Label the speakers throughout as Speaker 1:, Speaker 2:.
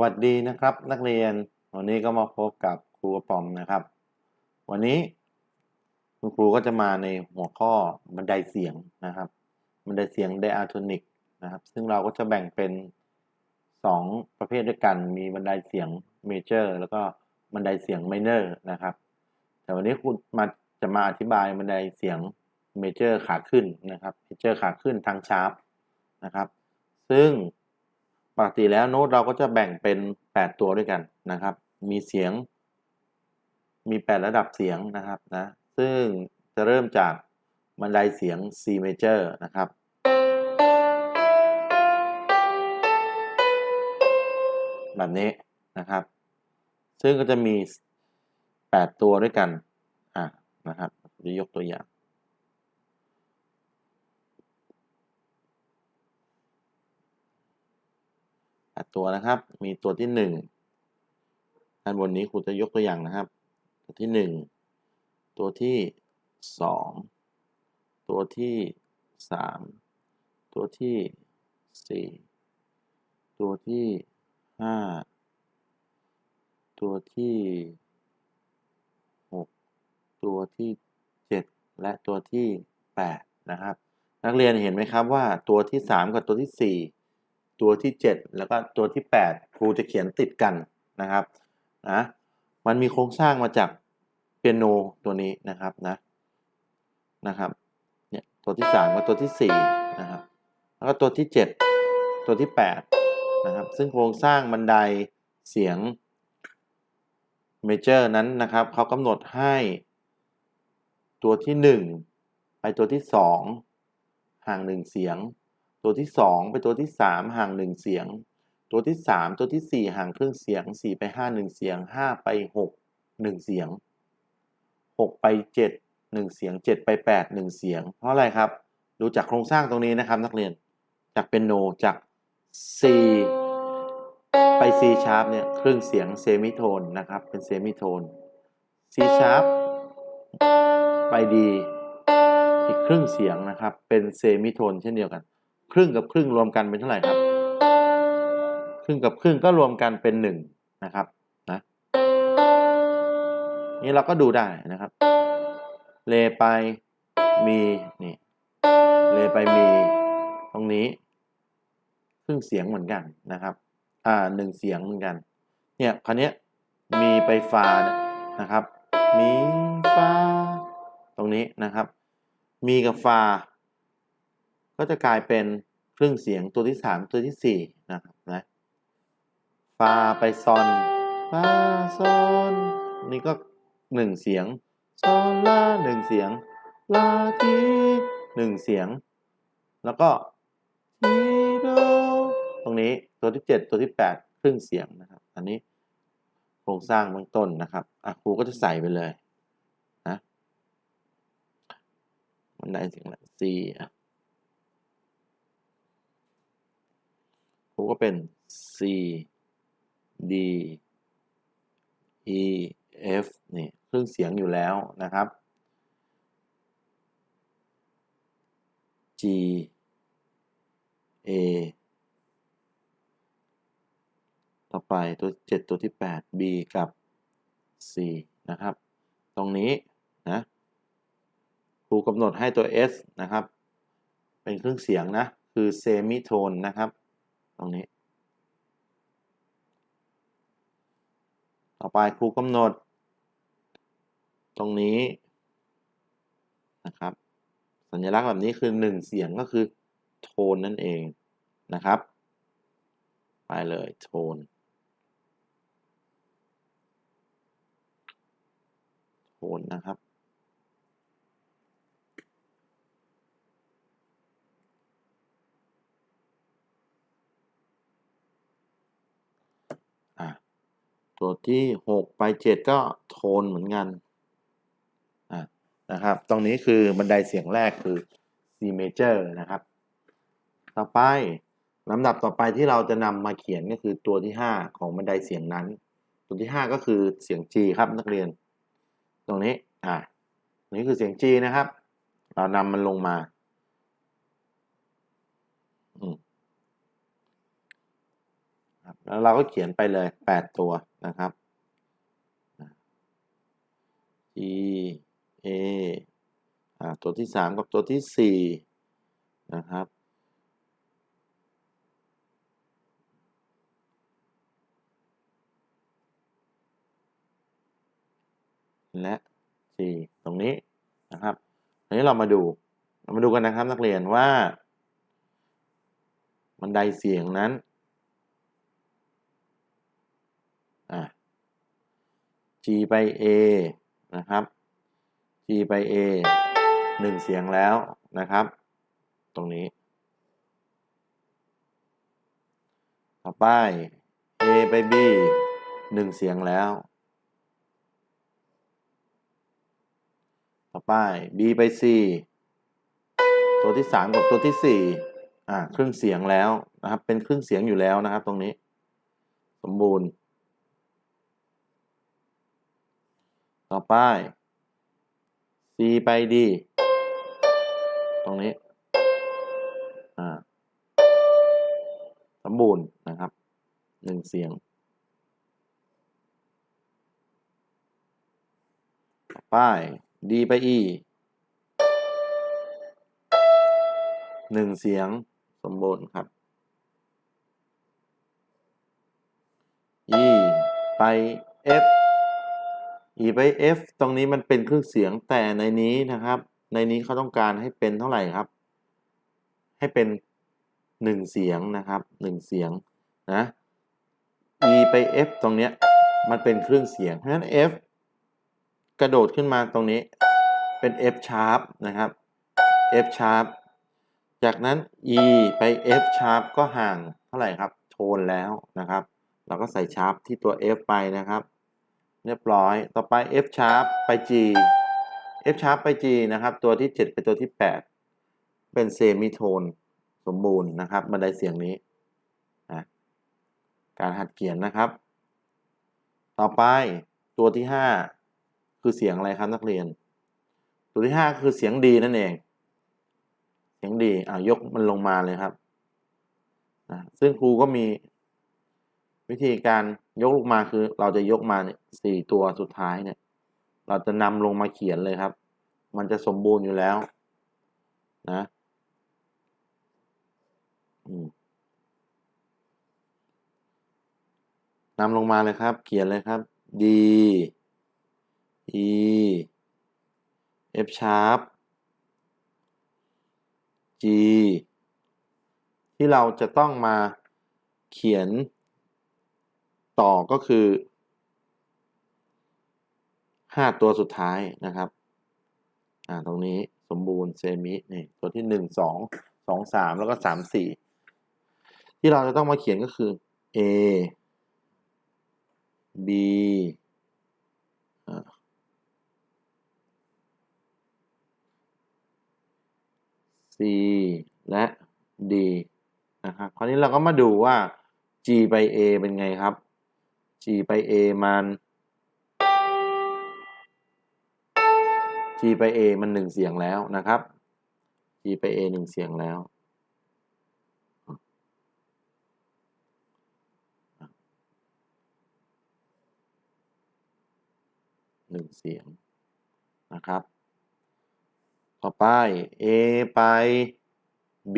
Speaker 1: วัสดีนะครับนักเรียนวันนี้ก็มาพบกับครูปอมนะครับ วันนี้คุณครูก็จะมาในหัวข้อบันไดเสียงนะครับ บันไดเสียงไดอะโทนิกนะครับ ซึ่งเราก็จะแบ่งเป็น 2 ประเภทด้วยกัน มีบันไดเสียงเมเจอร์แล้วก็บันไดเสียงไมเนอร์นะครับ แต่วันนี้ครูมาจะมาอธิบายบันไดเสียงเมเจอร์ขาขึ้นนะครับเมเจอร์ขาขึ้นทางชาร์ปนะครับ ซึ่ง ปกติแล้วโน้ตเราก็จะแบ่งเป็น 8 ตัวด้วยกันนะครับ มีเสียง มี 8 ระดับเสียงนะครับนะ ซึ่งจะเริ่มจากบันไดเสียง C major นะครับ แบบนี้นะครับ ซึ่งก็จะมี 8 ตัวด้วยกัน อะนะครับจะยกตัวอย่าง แปด ตัวนะครับ มีตัวที่หนึ่งด้านบนนี้ครูจะยกตัวอย่างนะครับ ตัวที่หนึ่งตัวที่สองตัวที่สามตัวที่สี่ตัวที่ห้าตัวที่หกตัวที่เจ็ดและตัวที่แปดนะครับ นักเรียนเห็นไหมครับว่าตัวที่สามกับตัวที่สี่ ตัวที่ 7 แล้วก็ตัวที่ 8 ครูจะเขียนติดกันนะครับนะมันมีโครงสร้างมาจากเปียโนตัวนี้นะครับนะนะครับเนี่ยตัวที่ 3 กับตัวที่ 4 นะครับ แล้วก็ตัวที่ 7 ตัวที่ 8 นะครับ ซึ่งโครงสร้างบันไดเสียงเมเจอร์นั้นนะครับเขากำหนดให้ตัวที่ 1 ไปตัวที่ 2 ห่าง 1 เสียง ตัวที่ 2 ไปตัวที่ 3 ห่าง 1 เสียง ตัวที่ 3 ตัวที่ 4 ห่างครึ่งเสียง 4 ไป 5 1 เสียง 5 ไป 6 1 เสียง 6 ไป 7 1 เสียง 7 ไป 8 1 เสียง เพราะอะไรครับ ดูจากโครงสร้างตรงนี้นะครับนักเรียน จากเป็นโนจาก C ไป C sharp เนี่ยครึ่งเสียงเซมิโทนนะครับ เป็นเซมิโทน C sharp ไป D อีกครึ่งเสียงนะครับ เป็นเซมิโทนเช่นเดียวกัน ครึ่งกับครึ่งรวมกันเป็นเท่าไหร่ครับ ครึ่งกับครึ่งก็รวมกันเป็นหนึ่งนะครับนะนี่เราก็ดูได้นะครับ เลไปมีนี่เลไปมีตรงนี้ครึ่งเสียงเหมือนกันนะครับ อ่าหนึ่งเสียงเหมือนกัน เนี่ยคราวนี้มีไปฟานะครับ มีฟาตรงนี้นะครับ มีกับฟา ก็จะกลายเป็นครึ่งเสียงตัวที่ 3 ตัวที่4นะครับนะฟาไปซอนฟาซอนนี่ก็ 1 เสียงซอนลา1เสียงลาที1เสียง แล้วก็ทีโดตรงนี้ตัวที่ 7 ตัวที่ 8 ครึ่งเสียงนะครับ อันนี้โครงสร้างเบื้องต้นนะครับอะครูก็จะใส่ไปเลยนะมันได้เสียงอะไร C อะ ครูก็เป็น C D E F นี่ครึ่งเสียงอยู่แล้วนะครับ G A ต่อไปตัว 7 ตัวที่ 8 B กับ C นะครับ ตรงนี้นะครูกำหนดให้ตัว S นะครับ เป็นเครึ่องเสียงนะ คือเซมิโทนนะครับ ตรงนี้ ต่อไปครูกำหนด ตรงนี้นะครับ สัญลักษณ์แบบนี้คือ 1 เสียงก็คือโทนนั่นเองนะครับ ไปเลยโทนโทนนะครับ อะ ตัวที่ 6 ไป 7 ก็โทนเหมือนกันนะครับ ตรงนี้คือบันไดเสียงแรกคือ C major นะครับ ต่อไปลำดับต่อไปที่เราจะนำมาเขียนก็คือตัวที่ 5 ของบันไดเสียงนั้น ตัวที่ 5 ก็คือเสียง G ครับนักเรียน ตรงนี้ อะนี่คือเสียง G นะครับ เรานำมันลงมาอืม ครับ แล้วเราก็เขียนไปเลยแปดตัวนะครับ G A อ่าตัวที่สามกับตัวที่สี่นะครับ และ G ตรงนี้นะครับทีนี้เรามาดู เรามาดูกันนะครับนักเรียนว่า บันไดเสียงนั้นอะ G ไป A นะครับ G ไป A หนึ่งเสียงแล้วนะครับ ตรงนี้ ต่อไป A ไป B หนึ่งเสียงแล้ว ต่อไป B ไป C ตัวที่สามกับตัวที่สี่อ่า ครึ่งเสียงแล้วนะครับ เป็นครึ่งเสียงอยู่แล้วนะครับ ตรงนี้ สมบูรณ์ ต่อไป C ไป D ตรงนี้ อ่า สมบูรณ์นะครับ หนึ่งเสียง ต่อไป D ไป E หนึ่งเสียง สมบูรณ์ครับ E ไป F E ไป F ตรงนี้มันเป็นครึ่งเสียงแต่ในนี้นะครับ ในนี้เขาต้องการให้เป็นเท่าไหร่ครับ ให้เป็นหนึ่งเสียงนะครับหนึ่งเสียงนะ E ไป F ตรงเนี้ยมันเป็นครึ่งเสียง เพราะฉะนั้น F กระโดดขึ้นมาตรงนี้เป็น F sharp นะครับ F sharp จากนั้น E ไป F sharp ก็ห่างเท่าไหร่ครับ โทนแล้วนะครับ เราก็ใส่ sharp ที่ตัว F ไปนะครับ เรียบร้อย ต่อไป F sharp ไป G F sharp ไป G นะครับ ตัวที่ 7 ไปตัวที่ 8 เป็นเซมิโทนสมบูรณ์นะครับบันไดเสียงนี้นะการหัดเขียนนะครับ ต่อไปตัวที่ 5 คือเสียงอะไรครับนักเรียน ตัวที่ 5 คือเสียงดีนั่นเอง เสียงดีอ่ายกมันลงมาเลยครับนะซึ่งครูก็มีวิธีการ ยกลงมาคือเราจะยกมาเนี่ยสี่ตัวสุดท้ายเนี่ย เราจะนำลงมาเขียนเลยครับ มันจะสมบูรณ์อยู่แล้วนะนำลงมาเลยครับ เขียนเลยครับ D E F sharp G ที่เราจะต้องมาเขียน ต่อก็คือห้าตัวสุดท้ายนะครับ อ่าตรงนี้สมบูรณ์เซมินี่ตัวที่หนึ่งสองสองสามแล้วก็สามสี่ที่เราจะต้องมาเขียนก็คือ A B อ่า C และ D นะครับ คราวนี้เราก็มาดูว่า G ไป A เป็นไงครับ G ไป A มัน G ไป A มันหนึ่งเสียงแล้วนะครับ G ไป A หนึ่งเสียงแล้ว หนึ่งเสียงนะครับ ต่อไป A ไป B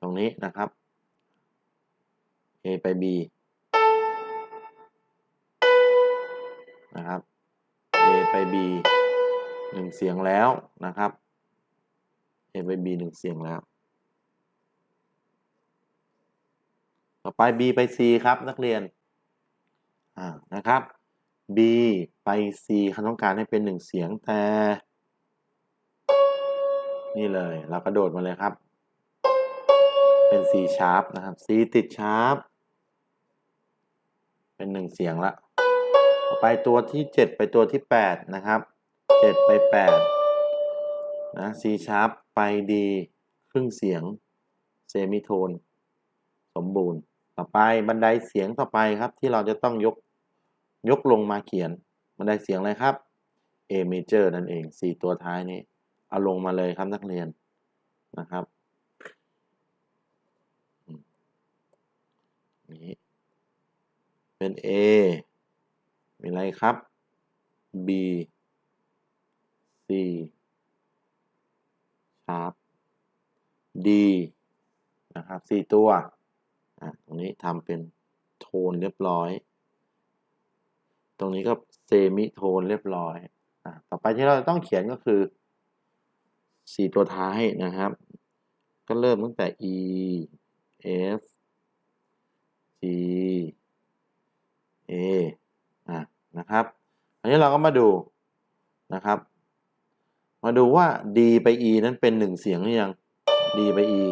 Speaker 1: ตรงนี้นะครับ A ไป B นะครับ A ไป B หนึ่งเสียงแล้วนะครับ A ไป B หนึ่งเสียงแล้ว ต่อไป B ไป C ครับนักเรียนอ่านะครับ B ไป C เขาต้องการให้เป็นหนึ่งเสียงแต่ นี่เลยเรากระโดดมาเลยครับ เป็น C sharp นะครับ C ติด sharp เป็นหนึ่งเสียงละ ไปตัวที่ 7 ไปตัวที่ 8 นะครับ 7 ไป8นะ C sharp ไป D ครึ่งเสียงเซมิโทน สมบูรณ์ต่อไปบันไดเสียงต่อไปครับที่เราจะต้องยกยกลงมาเขียนบันไดเสียงอะไรครับ A major นั่นเอง4ตัวท้ายนี้เอาลงมาเลยครับนักเรียนนะครับนี้เป็น A มีอะไรครับ B C sharp D นะครับสี่ตัวอะตรงนี้ทำเป็นโทนเรียบร้อย ตรงนี้ก็เซมิโทนเรียบร้อยอะต่อไปที่เราต้องเขียนก็คือสี่ตัวท้ายนะครับ ก็เริ่มตั้งแต่ E F G A ะนะครับ อันนี้เราก็มาดูนะครับ มาดูว่า D ไป E นั้นเป็นหนึ่งเสียงหรือยัง D ไป E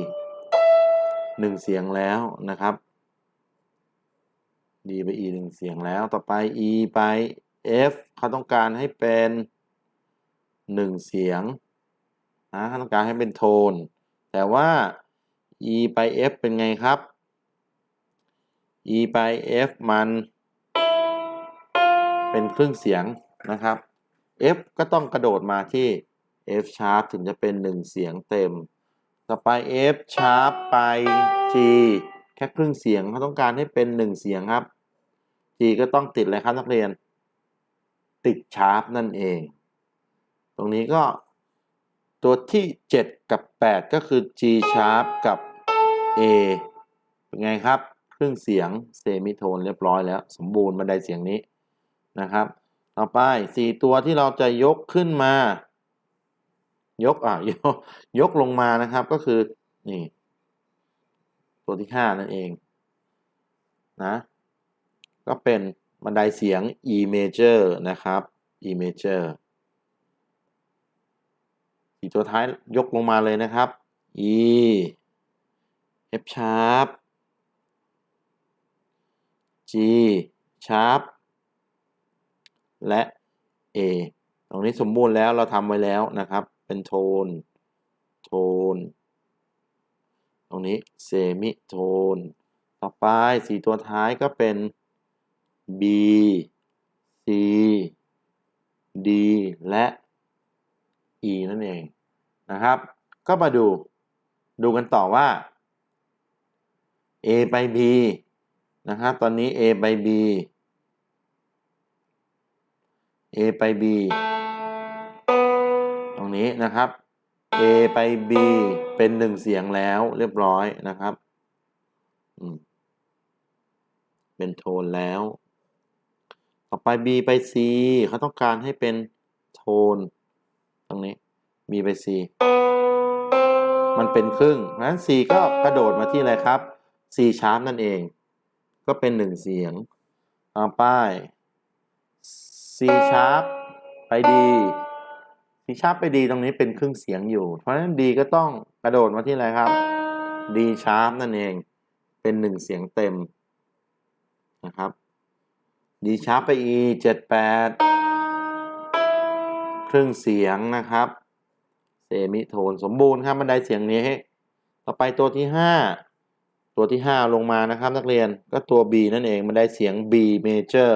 Speaker 1: หนึ่งเสียงแล้วนะครับ D ไป E หนึ่งเสียงแล้ว ต่อไป E ไป F เขาต้องการให้เป็นหนึ่งเสียงนะเขาต้องการให้เป็นโทน แต่ว่า E ไป F เป็นไงครับ E ไป F มัน เป็นครึ่งเสียงนะครับ F ก็ต้องกระโดดมาที่ F sharp ถึงจะเป็นหนึ่งเสียงเต็ม ต่อไป F sharp ไป G แค่ครึ่งเสียงเขาต้องการให้เป็นหนึ่งเสียงครับ G ก็ต้องติดอะไรครับนักเรียน ติด sharp นั่นเอง ตรงนี้ก็ตัวที่ 7 กับ 8 ก็คือ G sharp กับ A เป็นไงครับ ครึ่งเสียงเซมิโทนเรียบร้อยแล้ว สมบูรณ์บันไดเสียงนี้ นะครับ ต่อไป 4 ตัวที่เราจะยกขึ้นมา ยกอะยกยกลงมานะครับก็คือนี่ตัวที่ 5 นั่นเองนะก็เป็นบันไดเสียง E major นะครับ E major สี่ตัวท้ายยกลงมาเลยนะครับ E F sharp G sharp และ A ตรงนี้สมบูรณ์แล้วเราทำไว้แล้วนะครับ เป็นโทน โทน ตรงนี้เซมิโทน ต่อไปสี่ตัวท้ายก็เป็น B C D และ E นั่นเองนะครับ ก็มาดูดูกันต่อว่า A ไป B นะครับ ตอนนี้ A ไป B A ไป B ตรงนี้นะครับ A ไป B เป็นหนึ่งเสียงแล้วเรียบร้อยนะครับ เป็นโทนแล้ว ต่อไป B ไป C เขาต้องการให้เป็นโทน ตรงนี้ B ไป C มันเป็นครึ่งเพราะฉะนั้น C ก็กระโดดมาที่อะไรครับ C sharp นั่นเอง ก็เป็นหนึ่งเสียงต่อไป C sharp ไป D C sharp ไป D ตรงนี้เป็นครึ่งเสียงอยู่ เพราะฉะนั้น D ก็ต้องกระโดดมาที่อะไรครับ D sharp นั่นเอง เป็นหนึ่งเสียงเต็มนะครับ D sharp ไป E 7 8ครึ่งเสียงนะครับเซมิโทนสมบูรณ์ครับบันไดเสียงนี้ ต่อไปตัวที่ 5 ตัวที่ 5 ลงมานะครับ นักเรียนก็ตัว B นั่นเองบันไดเสียง B major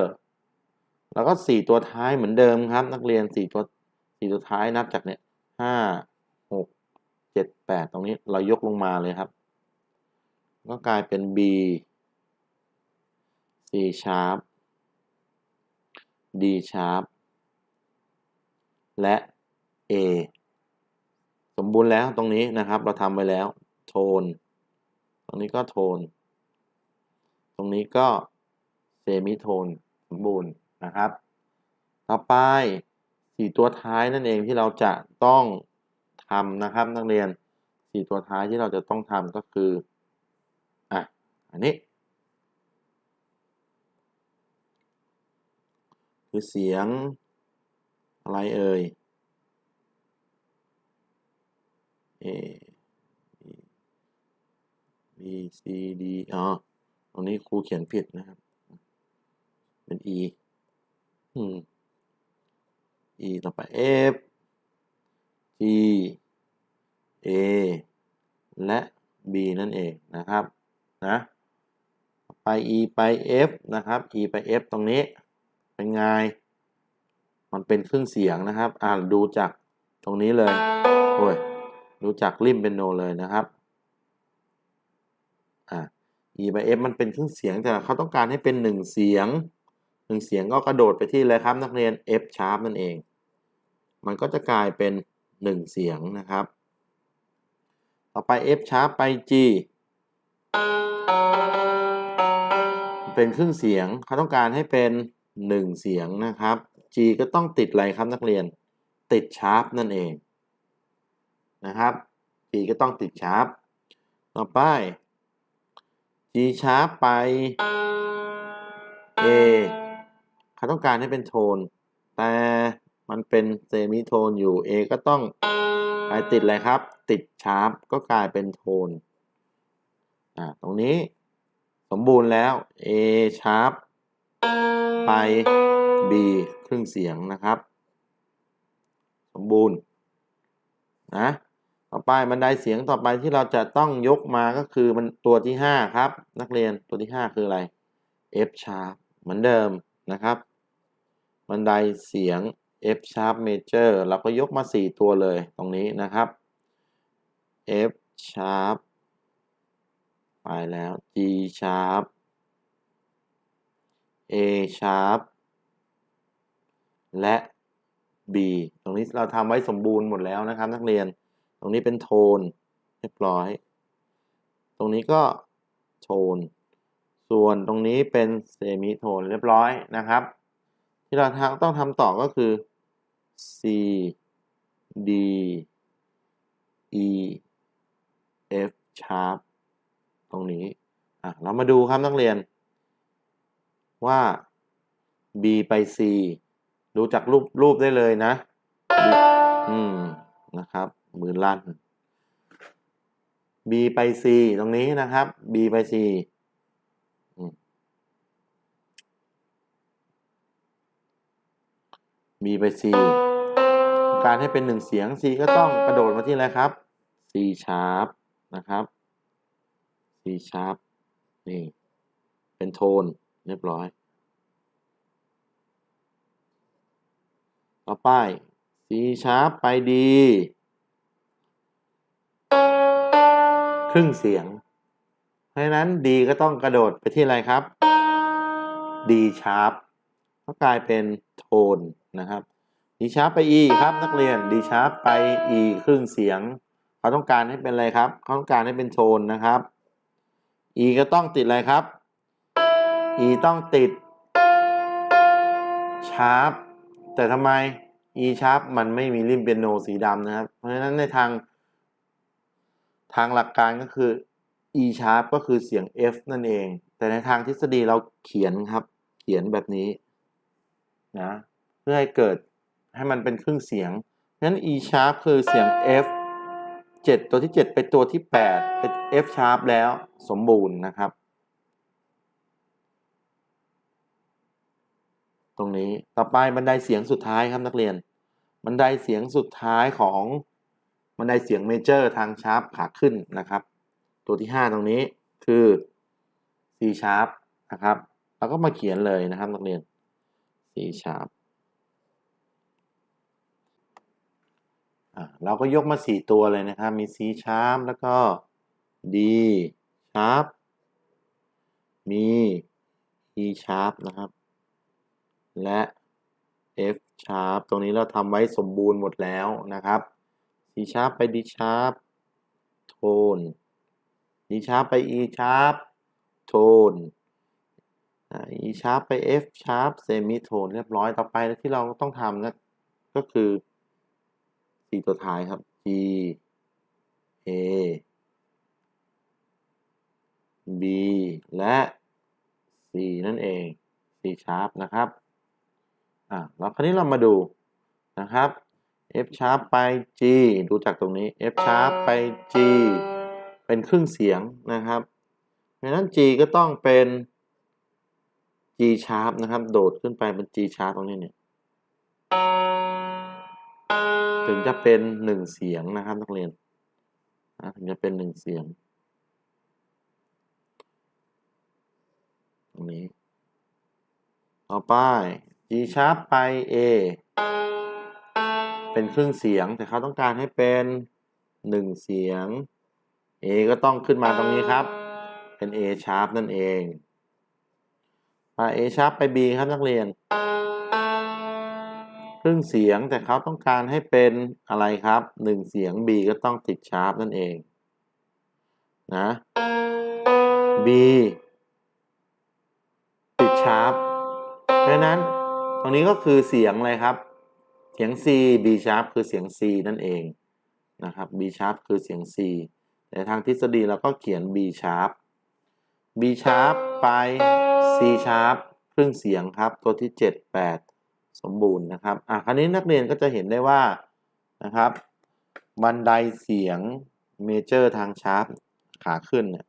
Speaker 1: แล้วก็4ตัวท้ายเหมือนเดิมครับ นักเรียน4ตัว4ตัวท้ายนับจากเนี่ย5 6 7 8ตรงนี้เรายกลงมาเลยครับ ก็กลายเป็น B C sharp D sharp และ A สมบูรณ์แล้วตรงนี้นะครับ เราทำไปแล้ว โทน ตรงนี้ก็โทน ตรงนี้ก็เซมิโทนสมบูรณ์ นะครับ ต่อไปสี่ตัวท้ายนั่นเองที่เราจะต้องทำนะครับ นักเรียนสี่ตัวท้ายที่เราจะต้องทำก็คืออะอันนี้คือเสียงอะไรเอ่ย A B C D อ๋อ ตรงนี้ครูเขียนผิดนะครับ เป็น E E ต่อไป F G A และ B นั่นเองนะครับนะไป E ไป F นะครับ E ไป F ตรงนี้เป็นไง มันเป็นครึ่งเสียงนะครับ อ่าดูจากตรงนี้เลยโอ้ยดูจากริมเป็นโนเลยนะครับอ่า E ไป F มันเป็นครึ่งเสียงแต่เขาต้องการให้เป็นหนึ่งเสียง หนึ่งเสียงก็กระโดดไปที่อะไรครับนักเรียน F sharp นั่นเอง มันก็จะกลายเป็นหนึ่งเสียงนะครับ ต่อไป F sharp ไป G เป็นครึ่งเสียงเขาต้องการให้เป็นหนึ่งเสียงนะครับ G ก็ต้องติดอะไรครับนักเรียนติดชาร์ปนั่นเองนะครับ G ก็ต้องติดชาร์ปต่อไป G ชาร์ปไป A เขาต้องการให้เป็นโทน แต่มันเป็นเซมิโทนอยู่ A ก็ต้องไปติดอะไรครับ ติดชาร์ปก็กลายเป็นโทน อ่า ตรงนี้สมบูรณ์แล้ว A sharp ไป B ครึ่งเสียงนะครับ สมบูรณ์นะต่อไปบันไดเสียงต่อไปที่เราจะต้องยกมาก็คือมันตัวที่ 5 ครับ นักเรียนตัวที่ 5 คืออะไร F sharp เหมือนเดิมนะครับ บันไดเสียง F sharp major เราก็ยกมา 4 ตัวเลยตรงนี้นะครับ F sharp ไปแล้ว G sharp A sharp และ B ตรงนี้เราทำไว้สมบูรณ์หมดแล้วนะครับ นักเรียน ตรงนี้เป็นโทนเรียบร้อย ตรงนี้ก็โทน ส่วนตรงนี้เป็นเซมิโทนเรียบร้อยนะครับ ที่เราต้องทำต่อก็คือ C D E F sharp ตรงนี้อะเรามาดูครับนักเรียน ว่า B ไป C ดูจากรูปรูปได้เลยนะ อืม นะครับ มือลั่น B ไป C ตรงนี้นะครับ B ไป C อืม B ไป C การให้เป็นหนึ่งเสียง C ก็ต้องกระโดดมาที่อะไรครับ C sharp นะครับ C sharp นี่เป็นโทนเรียบร้อย ต่อไป C sharp ไป D ครึ่งเสียง เพราะฉะนั้น D ก็ต้องกระโดดไปที่อะไรครับ D sharp ก็กลายเป็นโทน นะครับ D sharp ไป E ครับนักเรียน D sharp ไป E ครึ่งเสียง เขาต้องการให้เป็นอะไรครับ เขาต้องการให้เป็นโทนนะครับ E ก็ต้องติดอะไรครับ E ต้องติด sharp แต่ทำไม E sharp มันไม่มีริมเปียโนสีดำนะครับ เพราะฉะนั้นในทาง ทางหลักการก็คือ E sharp ก็คือเสียง F นั่นเอง แต่ในทางทฤษฎีเราเขียนครับ เขียนแบบนี้นะ พื่อให้เกิดให้มันเป็นครึ่งเสียงนั้น E sharp คือเสียง F 7 ตัวที่7เป็นตัวที่ 8 เป็น F sharp แล้วสมบูรณ์นะครับ ตรงนี้ต่อไปบันไดเสียงสุดท้ายครับนักเรียน บันไดเสียงสุดท้ายของบันไดเสียงเมเจอร์ทางชาร์ปขาขึ้นนะครับ ตัวที่ 5 ตรงนี้คือ C sharp นะครับเราก็มาเขียนเลยนะครับนักเรียน C sharp อ่า เราก็ยกมา 4 ตัวเลยนะครับ มี C sharp แล้วก็ D sharp มี E sharp นะครับ และ F sharp ตรงนี้เราทำไว้สมบูรณ์หมดแล้วนะครับ C sharp ไป D sharp โทน D sharp ไป E sharp โทน E sharp ไป F sharp เซมิโทนเรียบร้อยต่อไปที่เราต้องทำนะก็คือ สี่ตัวท้ายครับ G A B และ C นั่นเอง C sharp นะครับ อ่าแล้วคราวนี้เรามาดูนะครับ F sharp ไป G ดูจากตรงนี้ F sharp ไป G เป็นครึ่งเสียงนะครับดังนั้น G ก็ต้องเป็น G sharp นะครับ โดดขึ้นไปเป็น G sharp ตรงนี้เนี่ย ถึงจะเป็นหนึ่งเสียงนะครับนักเรียนถึงจะเป็นหนึ่งเสียง ตรงนี้ ต่อไป G sharp ไป A เป็นครึ่งเสียงแต่เขาต้องการให้เป็นหนึ่งเสียง A ก็ต้องขึ้นมาตรงนี้ครับ เป็น A sharp นั่นเองมา A sharp ไป B ครับนักเรียน ครึ่งเสียงแต่เขาต้องการให้เป็นอะไรครับหนึ่งเสียง B ก็ต้องติดชาร์ปนั่นเองนะ B ติดชาร์ปเพราะฉะนั้นตรงนี้ก็คือเสียงอะไรครับ เสียง C B sharp คือเสียง C นั่นเองนะครับ B sharp คือเสียง C แต่ทางทฤษฎีเราก็เขียน B sharp B sharp ไป C sharp ครึ่งเสียงครับ ตัวที่ 7 8 สมบูรณ์นะครับอะคราวนี้นักเรียนก็จะเห็นได้ว่านะครับ บันไดเสียงเมเจอร์ทางชาร์ปขาขึ้นเนี่ย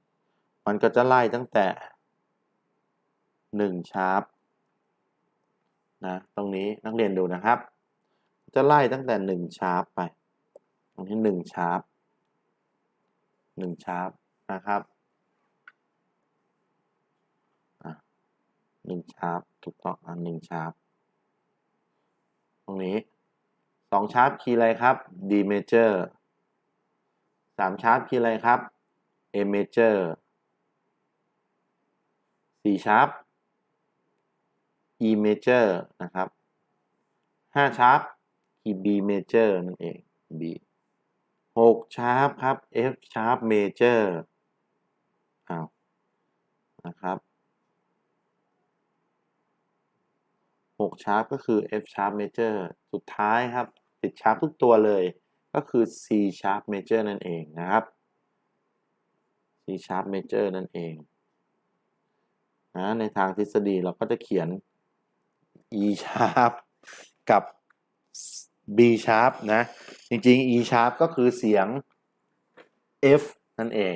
Speaker 1: มันก็จะไล่ตั้งแต่1ชาร์ปนะตรงนี้นักเรียนดูนะครับ จะไล่ตั้งแต่1ชาร์ปไป ตรงนี้1ชาร์ป1ชาร์ปนะครับหนึ่งชาร์ปถูกต้องอะหนึ่งชาร์ป รงนี้สองชาร์ปคีย์อะไรครับ D major สามชาร์ปคีย์อะไรครับ A major สี่ชาร์ป E major นะครับห้าชาร์ปคีย์ B major นั่นเอง B หกชาร์ปครับ F sharp major อ้าวนะครับ 6ชาร์ปก็คือ F sharp major สุดท้ายครับ ติดชาร์ปทุกตัวเลย ก็คือ C sharp major นั่นเองนะครับ C sharp major นั่นเองนะในทางทฤษฎีเราก็จะเขียน E sharp กับ B sharp นะ จริงๆ E sharp ก็คือเสียง F นั่นเอง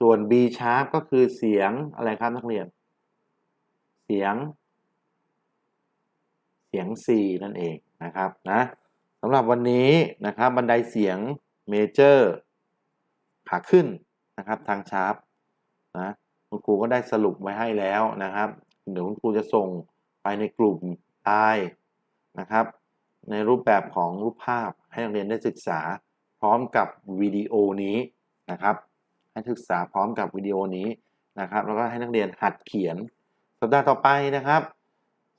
Speaker 1: ส่วน B sharp ก็คือเสียงอะไรครับนักเรียน เสียง สียง C นั่นเองนะครับนะสำหรับวันนี้นะครับบันไดเสียงเมเจอร์ขาขึ้นนะครับทางชาร์ปนะคุณครูก็ได้สรุปไว้ให้แล้วนะครับ เดี๋ยวคุณครูจะส่งไปในกลุ่มไลน์นะครับ ในรูปแบบของรูปภาพให้นักเรียนได้ศึกษาพร้อมกับวิดีโอนี้นะครับ ให้ศึกษาพร้อมกับวิดีโอนี้นะครับ แล้วก็ให้นักเรียนหัดเขียนสัปดาห์ต่อไปนะครับ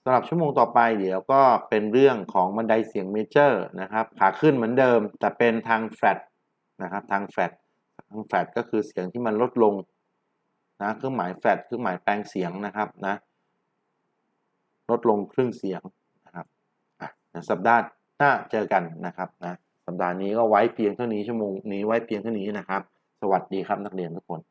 Speaker 1: สำหรับชั่วโมงต่อไปเดี๋ยวก็เป็นเรื่องของบันไดเสียงเมเจอร์นะครับขาขึ้นเหมือนเดิม แต่เป็นทางแฟลตนะครับทางแฟลตทางแฟลตก็คือเสียงที่มันลดลงนะเครื่องหมายแฟลตเครื่องหมายแปลงเสียงนะครับนะลดลงครึ่งเสียงนะครับสัปดาห์หน้าเจอกันนะครับนะสัปดาห์นี้ก็ไว้เพียงเท่านี้ชั่วโมงนี้ไว้เพียงเท่านี้นะครับ สวัสดีครับนักเรียนทุกคน